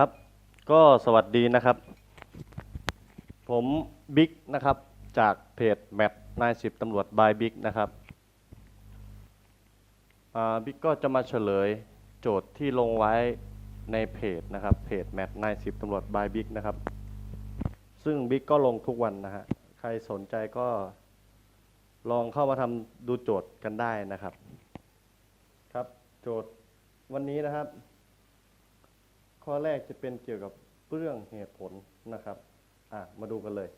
ครับ ก็สวัสดีนะครับ ผมบิ๊กนะครับ จากเพจแมปนายสิบตำรวจบายบิ๊กนะครับบิ๊กก็จะมาเฉลยโจทย์ที่ลงไว้ในเพจนะครับเพจแมปนายสิบตำรวจบายบิ๊กนะครับ ซึ่งบิ๊กก็ลงทุกวันนะฮะใครสนใจก็ลองเข้ามาทำดูโจทย์กันได้นะครับ ครับโจทย์วันนี้นะครับ ข้อแรกจะเป็นเกี่ยวกับเรื่องเหตุผลนะครับ อะมาดูกันเลย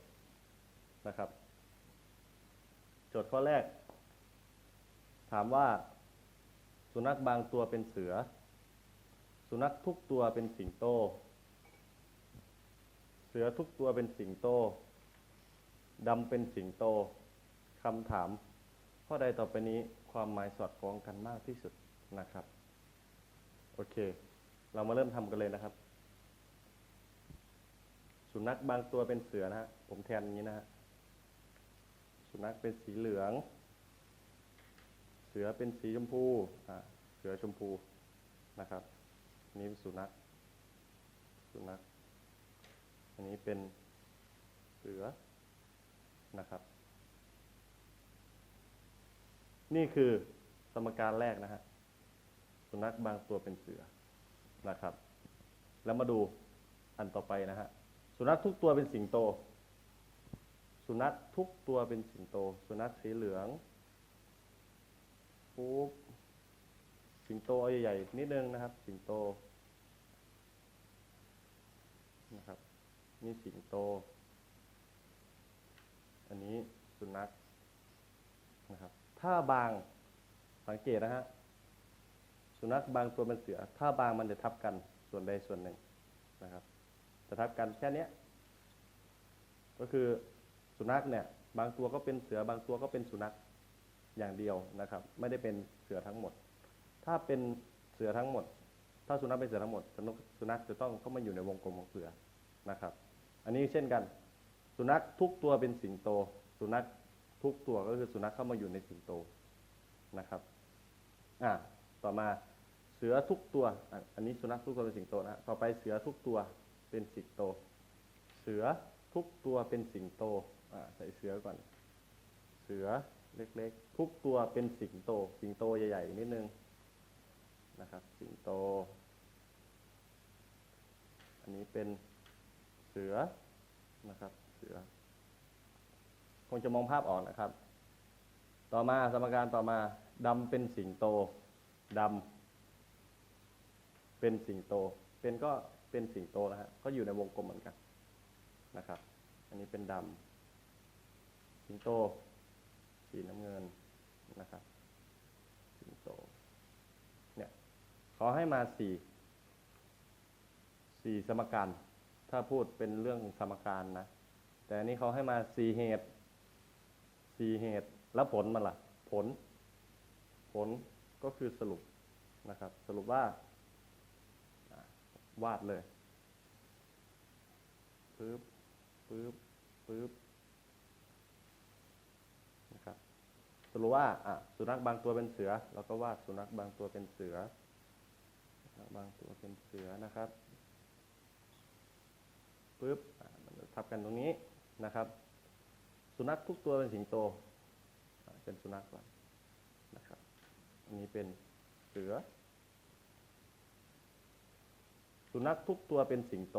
นะครับ โจทย์ข้อแรก ถามว่า สุนัขบางตัวเป็นเสือ สุนัขทุกตัวเป็นสิงโต เสือทุกตัวเป็นสิงโตดำเป็นสิงโตคำถามข้อใดต่อไปนี้ความหมายสอดคล้องกันมากที่สุดนะครับ โอเค เรามาเริ่มทำกันเลยนะครับ สุนัขบางตัวเป็นเสือนะฮะ ผมแทนอย่างนี้นะฮะ สุนัขเป็นสีเหลือง เสือเป็นสีชมพูอ่าเสือชมพูนะครับอันนี้เป็นสุนัข สุนัข อันนี้เป็นเสือนะครับ นี่คือสมการแรกนะฮะ สุนัขบางตัวเป็นเสือ นะครับ แล้วมาดูอันต่อไปนะฮะสุนัขทุกตัวเป็นสิงโต สุนัขทุกตัวเป็นสิงโต สุนัขสีเหลืองปุ๊บสิงโตใหญ่ๆนิดนึงนะครับ สิงโตนะครับนี่สิงโต อันนี้สุนัขนะครับ ถ้าบางสังเกตนะฮะ สุนัขบางตัวเป็นเสือ ถ้าบางมันจะทับกันส่วนใดส่วนหนึ่งนะครับจะทับกันแค่เนี้ยก็คือสุนัขเนี่ย บางตัวก็เป็นเสือบางตัวก็เป็นสุนัขอย่างเดียวนะครับ ไม่ได้เป็นเสือทั้งหมด ถ้าเป็นเสือทั้งหมด ถ้าสุนัขเป็นเสือทั้งหมดสุนัขสุนัขจะต้องเข้ามาอยู่ในวงกลมของเสือนะครับ อันนี้เช่นกัน สุนัขทุกตัวเป็นสิงโต สุนัขทุกตัวก็คือสุนัขเข้ามาอยู่ในสิงโตนะครับ อ่า ต่อมาเสือทุกตัว อันนี้สุนัขทุกตัวเป็นสิงโตนะต่อไปเสือทุกตัวเป็นสิงโต เสือทุกตัวเป็นสิงโตอ่าใส่เสือก่อน เสือเล็กๆ ทุกตัวเป็นสิงโต สิงโตใหญ่ๆนิดนึงนะครับ สิงโต อันนี้เป็นเสือนะครับ เสือ คงจะมองภาพออกนะครับ ต่อมาสมการต่อมาดำเป็นสิงโต ดำเป็นสิงโต เป็นก็เป็นสิงโตนะฮะก็อยู่ในวงกลมเหมือนกันนะครับ อันนี้เป็นดำสิงโต สีน้ำเงินนะครับ สิงโต เนี่ยขอให้มาสี่สี่สมการถ้าพูดเป็นเรื่องสมการนะ แต่อันนี้เขาให้มาสี่เหตุสี่เหตุแล้วผลมันล่ะ ผล ผล ก็คือสรุปนะครับ สรุปว่าวาดเลยปึ๊บปึ๊บปึ๊บนะครับสรุปว่าอะสุนัขบางตัวเป็นเสือ เราก็วาดสุนัขบางตัวเป็นเสือสุนัขบางตัวเป็นเสือนะครับปึ๊บมันทับกันตรงนี้นะครับ สุนัขทุกตัวเป็นสิงโต เป็นสุนัขก่อน อันนี้เป็นเสือ สุนัขทุกตัวเป็นสิงโต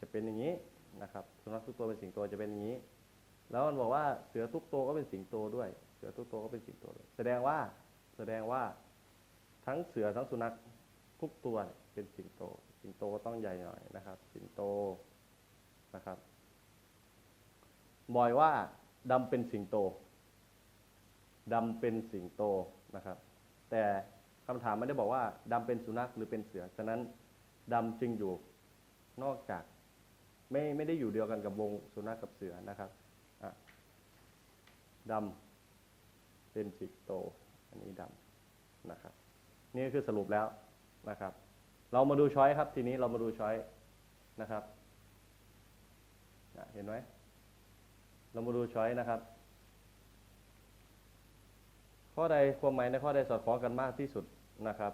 จะเป็นอย่างนี้นะครับ สุนัขทุกตัวเป็นสิงโตจะเป็นอย่างนี้ แล้วมันบอกว่าเสือทุกตัวก็เป็นสิงโตด้วย เสือทุกตัวก็เป็นสิงโตด้วยแสดงว่าแสดงว่าทั้งเสือทั้งสุนัขทุกตัวเป็นสิงโต สิงโตก็ต้องใหญ่หน่อยนะครับ สิงโตนะครับบอยว่าดำเป็นสิงโตดำเป็นสิงโต นะครับ แต่คำถามไม่ได้บอกว่าดำเป็นสุนัขหรือเป็นเสือฉะนั้นดำจึงอยู่นอกจากไม่ไม่ได้อยู่เดียวกันกับวงสุนัขกับเสือนะครับดำเป็นสิงโต อันนี้ดำนะครับ นี่คือสรุปแล้วนะครับ เรามาดูช้อยครับ ทีนี้เรามาดูช้อยนะครับเห็นไหมเรามาดูช้อยนะครับ ข้อใดความหมายในข้อใดสอดคล้องกันมากที่สุดนะครับ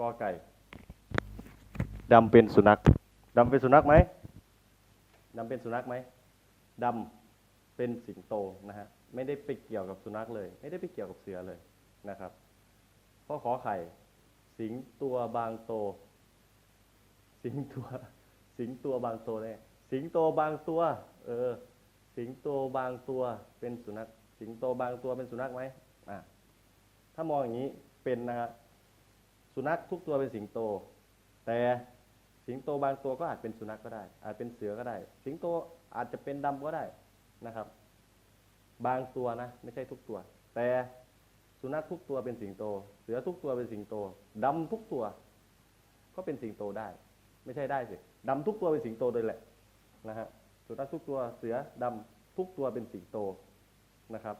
กอไก่ดำเป็นสุนัขดำเป็นสุนัขไหมดำเป็นสุนัขไหมดำเป็นสิงโตนะฮะไม่ได้ไปเกี่ยวกับสุนัขเลย ไม่ได้ไปเกี่ยวกับเสือเลยนะครับข้อขอไข่ สิงตัวบางโต สิงตัว สิงตัวบางโตเนี่ยสิงโตบางตัว เออ สิงโตบางตัวเป็นสุนัข สิงโตบางตัวเป็นสุนัขไหม อะถ้ามองอย่างนี้เป็นนะฮะสุนัขทุกตัวเป็นสิงโต แต่สิงโตบางตัวก็อาจเป็นสุนัขก็ได้ อาจเป็นเสือก็ได้ สิงโตอาจจะเป็นดำก็ได้นะครับ บางตัวนะ ไม่ใช่ทุกตัว แต่สุนัขทุกตัวเป็นสิงโต เสือทุกตัวเป็นสิงโตดำทุกตัว ก็เป็นสิงโตได้ ไม่ใช่ได้สิดำทุกตัวเป็นสิงโตโดยแหละนะฮะสุนัขทุกตัวเสือดำทุกตัวเป็นสิงโตนะครับ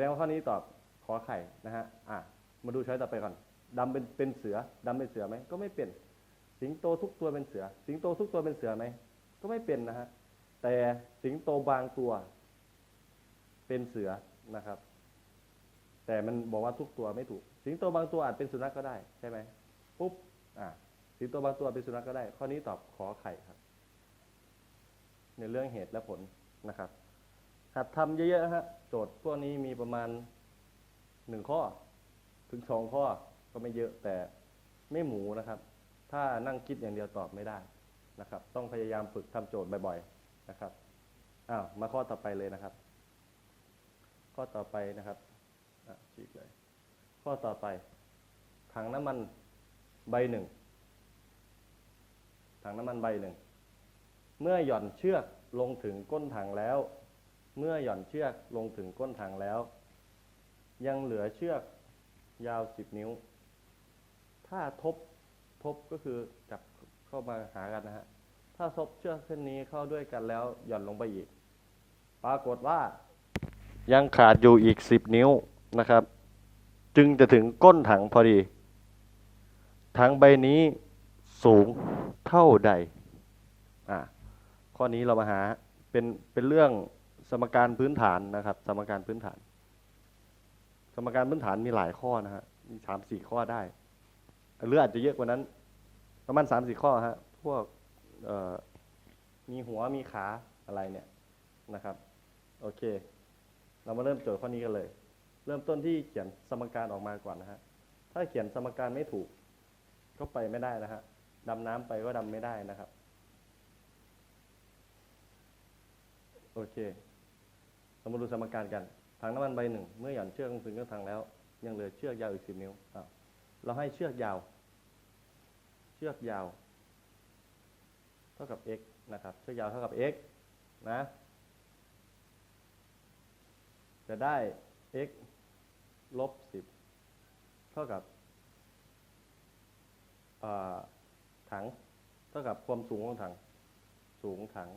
ดงว่าข้อนี้ตอบขอไข่นะฮะอะมาดูช้อยต่อไปก่อนดำเป็นเป็นเสือดำเป็นเสือไหมก็ไม่เป็น สิงโตทุกตัวเป็นเสือ สิงโตทุกตัวเป็นเสือไหมก็ไม่เป็นนะฮะแต่สิงโตบางตัว เป็นเสือนะครับ แต่มันบอกว่าทุกตัวไม่ถูก สิงโตบางตัวอาจเป็นสุนัขก็ได้ใช่ไหมปุ๊บอะสิงโตบางตัวเป็นสุนัขก็ได้ ข้อนี้ตอบขอไข่ครับ ในเรื่องเหตุและผลนะครับ หัดทำเยอะๆฮะโจทย์พวกนี้มีประมาณหนึ่งข้อ ถึงสองข้อก็ไม่เยอะแต่ไม่หมูนะครับ ถ้านั่งคิดอย่างเดียวตอบไม่ได้นะครับ ต้องพยายามฝึกทำโจทย์บ่อยๆนะครับอ้าวมาข้อต่อไปเลยนะครับ ข้อต่อไปนะครับอะฉีกเลยข้อต่อไป ถังน้ำมันใบหนึ่งถังน้ำมันใบหนึ่ง เมื่อหย่อนเชือกลงถึงก้นถังแล้ว เมื่อหย่อนเชือกลงถึงก้นถังแล้ว ยังเหลือเชือกยาวสิบนิ้ว ถ้าทบทบก็คือจับเข้ามาหากันนะฮะ ถ้าทบเชือกเส้นนี้เข้าด้วยกันแล้วหย่อนลงไปอีก ปรากฏว่า ยังขาดอยู่อีกสิบนิ้วนะครับ จึงจะถึงก้นถังพอดี ถังใบนี้สูงเท่าใด อะข้อนี้เรามาหาเป็นเป็นเรื่อง สมการพื้นฐานนะครับ สมการพื้นฐาน สมการพื้นฐานมีหลายข้อนะฮะมีสามสี่ข้อได้หรืออาจจะเยอะกว่านั้น ประมาณสามสี่ข้อฮะพวกมีหัวมีขาอะไรเนี่ยนะครับ โอเค เรามาเริ่มโจทย์ข้อนี้กันเลย เริ่มต้นที่เขียนสมการออกมาก่อนนะฮะถ้าเขียนสมการไม่ถูก ก็ไปไม่ได้นะฮะดำน้ำไปก็ดำไม่ได้นะครับ โอเค เรามาดูสมการกัน ถังน้ำมันใบหนึ่ง เมื่อหย่อนเชือกลงถึงก้นถังแล้ว ยังเหลือเชือกยาวอีกสิบนิ้วเราให้เชือกยาว เชือกยาว เท่ากับ x นะครับ เชือกยาวเท่ากับ x นะ จะได้ x ลบสิบเท่ากับถัง เท่ากับความสูงของถัง สูงถัง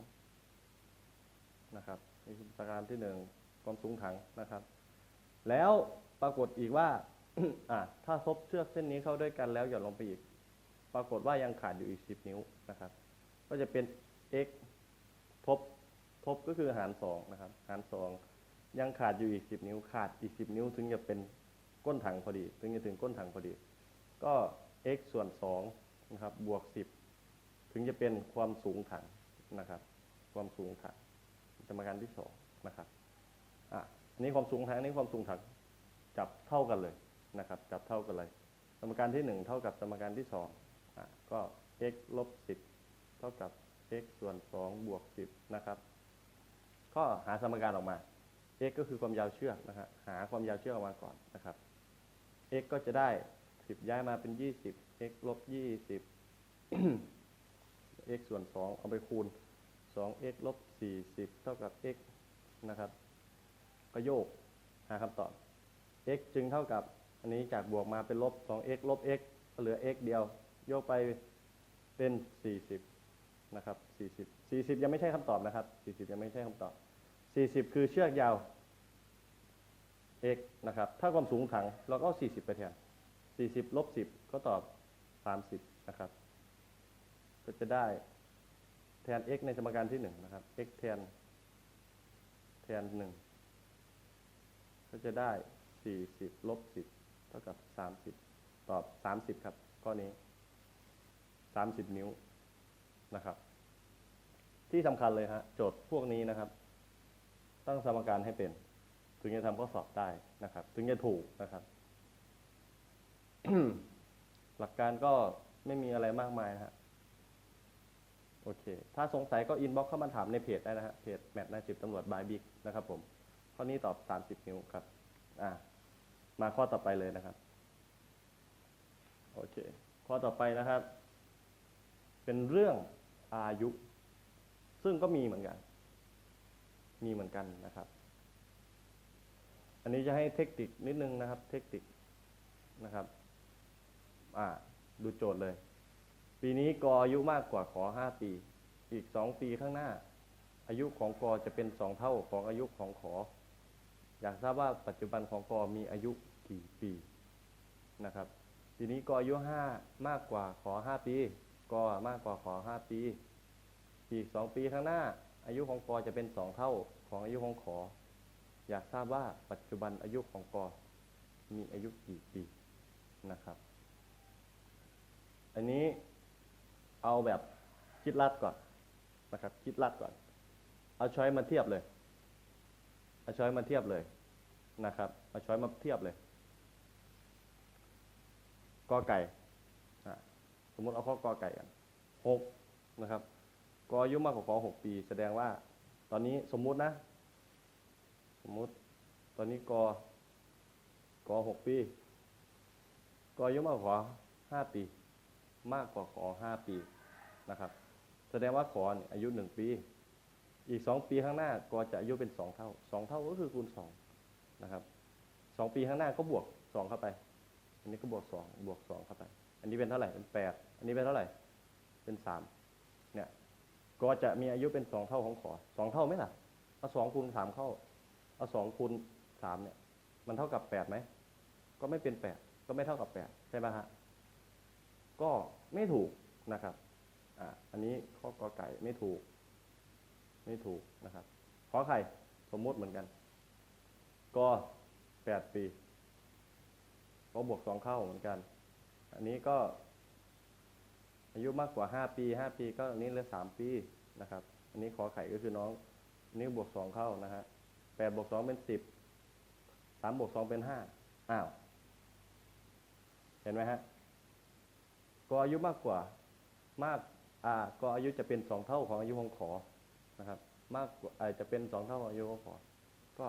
นะครับ นี่คือประการที่หนึ่งความสูงถังนะครับ แล้วปรากฏอีกว่าอะถ้าทบเชือกเส้นนี้เข้าด้วยกันแล้วหย่อนลงไปอีก ปรากฏว่ายังขาดอยู่อีกสิบนิ้วนะครับ ก็จะเป็น x ทบทบก็คือหารสองนะครับ หารสองยังขาดอยู่อีกสิบนิ้ว ขาดอีกสิบนิ้ว ถึงจะเป็นก้นถังพอดี ถึงจะถึงก้นถังพอดี ก็ x ส่วนสองนะครับ บวกสิบถึงจะเป็นความสูงถังนะครับ ความสูงถัง สมการที่สองนะครับอะอันนี้ความสูงถังนี้ความสูงถังจับเท่ากันเลยนะครับ จับเท่ากันเลย สมการที่หนึ่งเท่ากับสมการที่สองอะก็ x ลบสิบเท่ากับ x ส่วนสองบวกสิบนะครับ ก็หาสมการออกมา x ก็คือความยาวเชือกนะฮะหาความยาวเชือกออกมาก่อนนะครับ x ก็จะได้สิบย้ายมาเป็นยี่สิบ x ลบยี่สิบ x ส่วนสองเอาไปคูณ 2x ลบ 40 เท่ากับ x นะครับ ก็โยกหาคำตอบ x จึงเท่ากับ อันนี้จากบวกมาเป็นลบ 2x ลบ x ก็เหลือ x เดียว โยกไปเป็น 40 นะครับ 40 40 ยังไม่ใช่คำตอบนะครับ 40 ยังไม่ใช่คำตอบ 40 คือเชือกยาว x นะครับ ถ้าความสูงถังเราก็เอา40 ไปแทน 40 ลบ 10 ก็ตอบ 30 นะครับ ก็จะได้ แทน x ในสมการที่หนึ่งนะครับ x แทน แทนหนึ่งก็จะได้สี่สิบลบสิบเท่ากับสามสิบตอบสามสิบครับข้อนี้สามสิบนิ้วนะครับ ที่สำคัญเลยฮะโจทย์พวกนี้นะครับ ตั้งสมการให้เป็น ถึงจะทำข้อสอบได้นะครับ ถึงจะถูกนะครับ หลักการก็ไม่มีอะไรมากมายนะฮะ เค ถ้าสงสัยก็อินบ็อกเข้ามาถามในเพจได้นะฮะ เพจแมทนายสิบตำรวจบายบิ๊กนะครับผม ข้อนี้ตอบสามสิบนิ้วครับ อ่า มาข้อต่อไปเลยนะครับ โอเค ข้อต่อไปนะครับ เป็นเรื่องอายุ ซึ่งก็มีเหมือนกัน มีเหมือนกันนะครับ อันนี้จะให้เทคนิคนิดนึงนะครับ เทคนิคนะครับ อ่า ดูโจทย์เลย ปีนี้กออายุมากกว่าขอห้าปี อีกสองปีข้างหน้า อายุของกอจะเป็นสองเท่าของอายุของขอ อยากทราบว่าปัจจุบันของกอมีอายุกี่ปีนะครับ ปีนี้กออายุห้ามากกว่าขอห้าปีกอมากกว่าขอห้าปี อีกสองปีข้างหน้า อายุของกอจะเป็นสองเท่าของอายุของขอ อยากทราบว่าปัจจุบันอายุของกอมีอายุกี่ปีนะครับ อันนี้ เอาแบบคิดลัดก่อนนะครับ คิดลัดก่อน เอาช้อยมาเทียบเลย เอาช้อยมาเทียบเลยนะครับ เอาช้อยมาเทียบเลยกอไก่สมมติเอาข้อกอไก่กันหกนะครับกออายุมากกว่าขอหกปี แสดงว่า ตอนนี้สมมุตินะ สมมุติตอนนี้กอกอหกปีกออายุมากกว่าขอห้าปี มากกว่าขอห้าปีนะครับ แสดงว่าขออายุหนึ่งปี อีกสองปีข้างหน้าก็จะอายุเป็นสองเท่าสองเท่าก็คือคูณสองนะครับสองปีข้างหน้าก็บวกสองเข้าไป อันนี้ก็บวกสองบวกสองเข้าไป อันนี้เป็นเท่าไหร่เป็นแปดอันนี้เป็นเท่าไหร่เป็นสามเนี่ยก็จะมีอายุเป็นสองเท่าของขอสองเท่าไหมล่ะเอาสองคูณสามเข้าเอาสองคูณสามเนี่ย มันเท่ากับแปดไหมก็ไม่เป็นแปดก็ไม่เท่ากับแปดใช่ไหมฮะ ก็ไม่ถูกนะครับอ่าอันนี้ข้อกอไก่ไม่ถูก ไม่ถูกนะครับขอไข่สมมติเหมือนกันก็แปดปีก็บวกสองเข้าเหมือนกัน อันนี้ก็ อายุมากกว่าห้าปีห้าปีก็อันนี้เหลือสามปีนะครับ อันนี้ขอไข่ก็คือน้องอันนี้บวกสองเข้านะฮะแปดบวกสองเป็นสิบสามบวกสองเป็นห้าอ้าว เห็นไหมฮะ ก็อายุมากกว่ามากอ่าก็อายุจะเป็นสองเท่าของอายุของขอนะครับ มากกว่าอาจจะเป็นสองเท่าของอายุของขอ ก็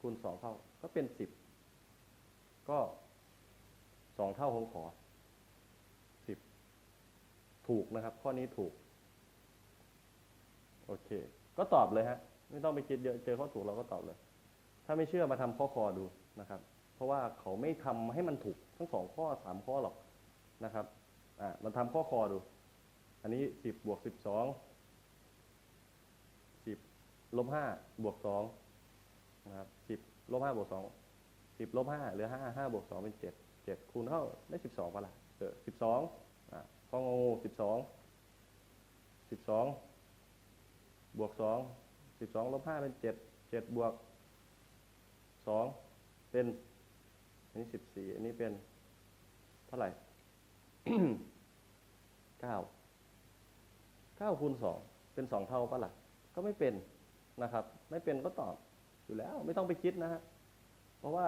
คูณสองเท่าก็เป็นสิบก็สองเท่าของขอสิบถูกนะครับ ข้อนี้ถูก โอเค ก็ตอบเลยฮะ ไม่ต้องไปคิดเยอะเจอข้อถูกเราก็ตอบเลย ถ้าไม่เชื่อมาทำข้อคอดูนะครับ เพราะว่าเขาไม่ทำให้มันถูกทั้งสองข้อสามข้อหรอกนะครับ อ่ามันทำข้อคอดู อันนี้สิบบวกสิบสองสิบลบห้าบวกสองนะครับสิบลบห้าบวกสองสิบลบห้าเหลือห้าห้าบวกสองเป็นเจ็ดเจ็ดคูณเท่าได้สิบสองป่ะล่ะเออสิบสองอ่าข้องงูสิบสองสิบสองบวกสองสิบสองลบห้าเป็นเจ็ดเจ็ดบวกสองเป็นอันนี้สิบสี่อันนี้เป็นเท่าไหร่ เก้าเก้าคูณสองเป็นสองเท่าปะล่ะ ก็ไม่เป็นนะครับ ไม่เป็นก็ตอบอยู่แล้ว ไม่ต้องไปคิดนะฮะเพราะว่า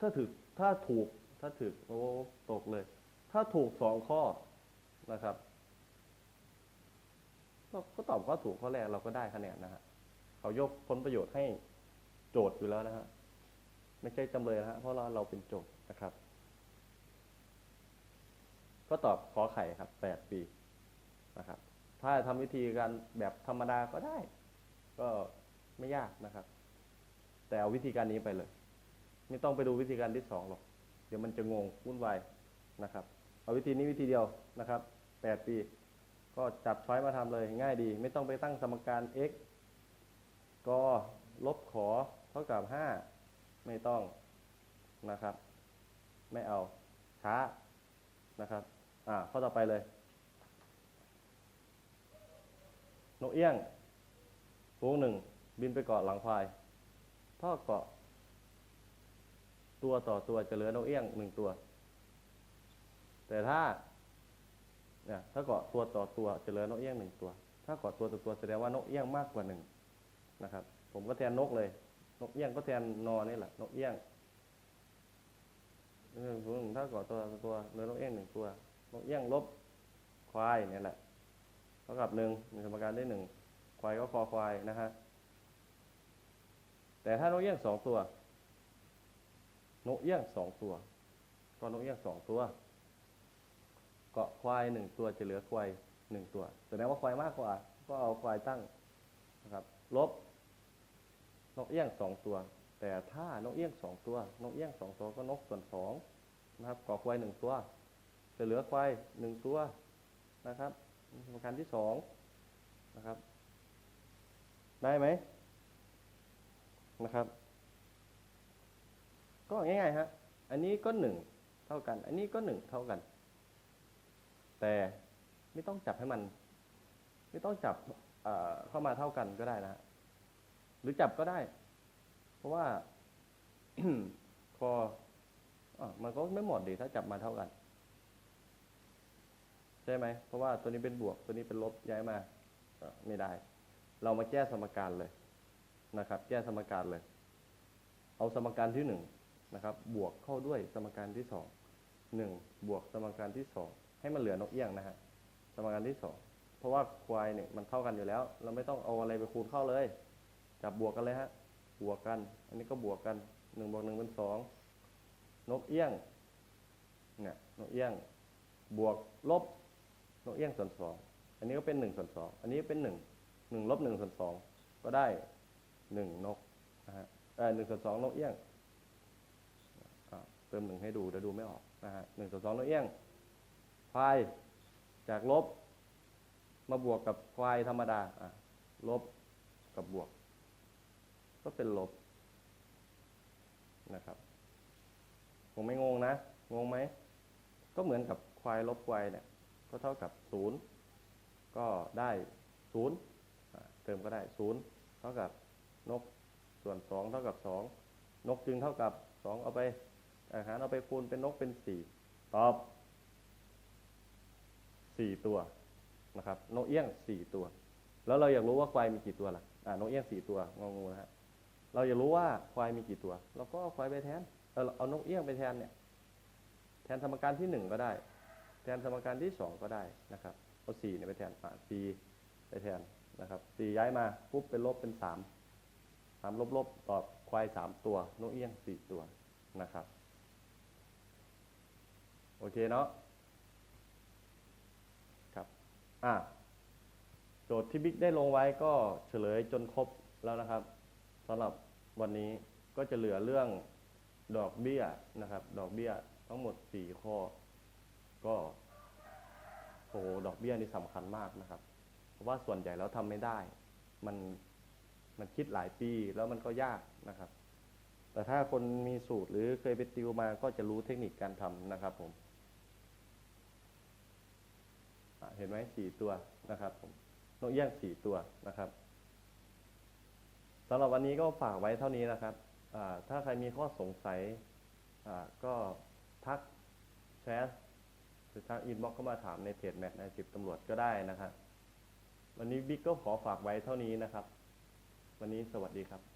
ถ้าถูกถ้าถูกถ้าถูกโอ้ตกเลย ถ้าถูกสองข้อนะครับก็ก็ตอบข้อถูกข้อแรกเราก็ได้คะแนนนะฮะเขายกผลประโยชน์ให้โจทย์อยู่แล้วนะฮะไม่ใช่จำเลยนะฮะเพราะเราเราเป็นโจทย์นะครับ ก็ตอบขอไข่ครับแปดปีนะครับ ถ้าทำวิธีการแบบธรรมดาก็ได้ ก็ไม่ยากนะครับ แต่เอาวิธีการนี้ไปเลย ไม่ต้องไปดูวิธีการที่สองหรอกเดี๋ยวมันจะงงวุ่นวายนะครับ เอาวิธีนี้วิธีเดียวนะครับแปดปี ก็จับช้อยมาทำเลยง่ายดี ไม่ต้องไปตั้งสมการ x ก็ลบขอเท่ากับห้าไม่ต้องนะครับ ไม่เอาช้านะครับ อ่าข้อต่อไปเลย นกเอี้ยงฝูงหนึ่ง บินไปเกาะหลังควาย พ่อเกาะ ตัวต่อตัวจะเหลือนกเอี้ยงหนึ่งตัว แต่ถ้าเนี่ยถ้าเกาะตัวต่อตัวจะเหลือนกเอี้ยงหนึ่งตัว ถ้าเกาะตัวต่อตัวแสดงว่านกเอี้ยงมากกว่าหนึ่งนะครับ ผมก็แทนนกเลย นกเอี้ยงก็แทนนอนี่แหละ นกเอี้ยงเออผมถ้าเกาะตัวตัวเหลือนกเอี้ยงหนึ่งตัว นกเอี้ยงลบควายเนี่ยแหละเท่ากับหนึ่งมีสมการได้หนึ่งควายก็คอควายนะฮะแต่ถ้านกเอี้ยงสองตัวนกเอี้ยงสองตัวก็นกเอี้ยงสองตัว เกาะควายหนึ่งตัวจะเหลือควายหนึ่งตัวแสดงว่าควายมากกว่า ก็เอาควายตั้งนะครับ ลบ นกเอี้ยงสองตัว แต่ถ้านกเอี้ยงสองตัวนกเอี้ยงสองตัวก็นกส่วนสองนะครับ เกาะควายหนึ่งตัว จะเหลือควายหนึ่งตัวนะครับสมการที่สองนะครับ ได้ไหมนะครับ ก็ง่ายๆฮะอันนี้ก็หนึ่งเท่ากัน อันนี้ก็หนึ่งเท่ากัน แต่ไม่ต้องจับให้มัน ไม่ต้องจับเเข้ามาเท่ากันก็ได้นะฮะหรือจับก็ได้ เพราะว่าพออมันก็ไม่หมดดีถ้าจับมาเท่ากัน ช่ไหม เพราะว่าตัวนี้เป็นบวก ตัวนี้เป็นลบย้ายมาไม่ได้ เรามาแก้สมการเลยนะครับ แก้สมการเลย เอาสมการที่หนึ่งนะครับ บวกเข้าด้วยสมการที่สองหนึ่งบวกสมการที่สองให้มันเหลือนกเอี้ยงนะฮะสมการที่สองเพราะว่าควายเนี่ยมันเท่ากันอยู่แล้ว เราไม่ต้องเอาอะไรไปคูณเข้าเลย จับบวกกันเลยฮะบวกกัน อันนี้ก็บวกกันหนึ่งบวกหนึ่งเป็นสองนกเอี้ยงเนี่ยนกเอี้ยง บวกลบ นกเอี้ยงส่วนสองอันนี้ก็เป็นหนึ่งส่วนสองอันนี้เป็นหนึ่งหนึ่งลบหนึ่งส่วนสองก็ได้หนึ่งนกนะฮะเออหนึ่งส่วนสองนกเอี้ยงเติมหนึ่งให้ดูเดี๋ยวดูไม่ออกนะฮะหนึ่งส่วนสองนกเอี้ยงควายจากลบ มาบวกกับควายธรรมดาอะลบกับบวก ก็เป็นลบนะครับผมไม่งงนะ งงไหม ก็เหมือนกับควายลบควายเนี่ย ก็เท่ากับศูนย์ก็ได้ศูนย์เติมก็ได้ศูนย์เท่ากับนกส่วนสองเท่ากับสองนกจึงเท่ากับสองเอาไปอาหารเอาไปคูณเป็นนกเป็นสี่ตอบสี่ตัวนะครับนกเอี้ยงสี่ตัว แล้วเราอยากรู้ว่าควายมีกี่ตัวล่ะอ่านกเอี้ยงสี่ตัวงงๆนะฮะเราอยากรู้ว่าควายมีกี่ตัวเราก็เอาควายไปแทนเออเอานกเอี้ยงไปแทนเนี่ยแทนสมการที่หนึ่งก็ได้ แทนสมการที่สองก็ได้นะครับเอาสี่เนี่ยไปแทนอ่าสี่ไปแทนนะครับสี่ย้ายมาปุ๊บเป็นลบเป็นสามสามลบลบตอบควายสามตัวนกเอี้ยงสี่ตัวนะครับ โอเคเนาะครับอะโจทย์ที่บิ๊กได้ลงไว้ก็เฉลยจนครบแล้วนะครับสำหรับวันนี้ก็จะเหลือเรื่องดอกเบี้ยนะครับ ดอกเบี้ยทั้งหมดสี่ข้อ ก็โอ้โหดอกเบี้ยนี่สำคัญมากนะครับ เพราะว่าส่วนใหญ่แล้วทำไม่ได้ มันมันคิดหลายปีแล้วมันก็ยากนะครับ แต่ถ้าคนมีสูตรหรือเคยไปติวมาก็จะรู้เทคนิคการทำนะครับ ผมเห็นไหมสี่ตัวนะครับผมนกเอี้ยงสี่ตัวนะครับสำหรับวันนี้ก็ฝากไว้เท่านี้นะครับอ่าถ้าใครมีข้อสงสัยอ่าก็ทักแชท หรือทางอินบ็อกเข้ามาถามในเพจแมทในสิบตำรวจก็ได้นะครับ วันนี้บิ๊กก็ขอฝากไว้เท่านี้นะครับ วันนี้สวัสดีครับ